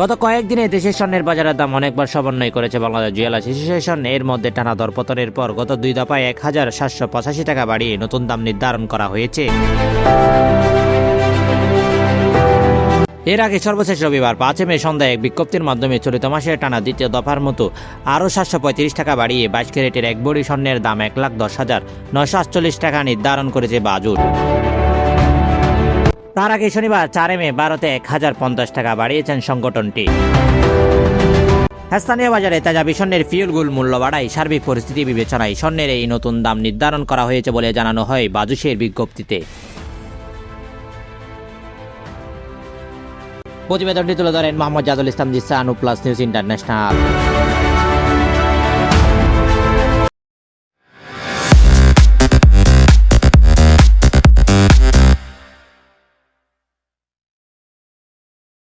গত কয়েকদিনে দেশের স্বর্ণের বাজারের দাম অনেকবার সমন্বয় করেছে বাংলাদেশ জুয়েলার্স অ্যাসোসিয়েশন। এর মধ্যে টানা দরপতনের পর গত দুই দফায় এক হাজার সাতশো পঁচাশি টাকা বাড়িয়ে নতুন দাম নির্ধারণ করা হয়েছে। এর আগে সর্বশেষ রবিবার পাঁচে মে সন্ধ্যায় এক বিজ্ঞপ্তির মাধ্যমে চলিত মাসের টানা দ্বিতীয় দফার মতো আরও সাতশো পঁয়ত্রিশ টাকা বাড়িয়ে বাইশ ক্যারেটের এক বড়ি স্বর্ণের দাম এক লাখ দশ হাজার নশো আটচল্লিশ টাকা নির্ধারণ করেছে বাজুর। তার আগে শনিবার চারে মে ভারতে এক হাজার পঞ্চাশ টাকা বাড়িয়েছেন সংগঠনটি। স্থানীয় বাজারে তেজাবি স্বর্ণের ফিউলগুল মূল্য বাড়ায় সার্বিক পরিস্থিতি বিবেচনায় স্বর্ণের এই নতুন দাম নির্ধারণ করা হয়েছে বলে জানানো হয় বাজুসের বিজ্ঞপ্তিতে। প্রতিবেদনটি তুলে ধরেন মোহাম্মদ জাদুল ইসলাম জিসানু প্লাস নিউজ ইন্টারন্যাশনাল।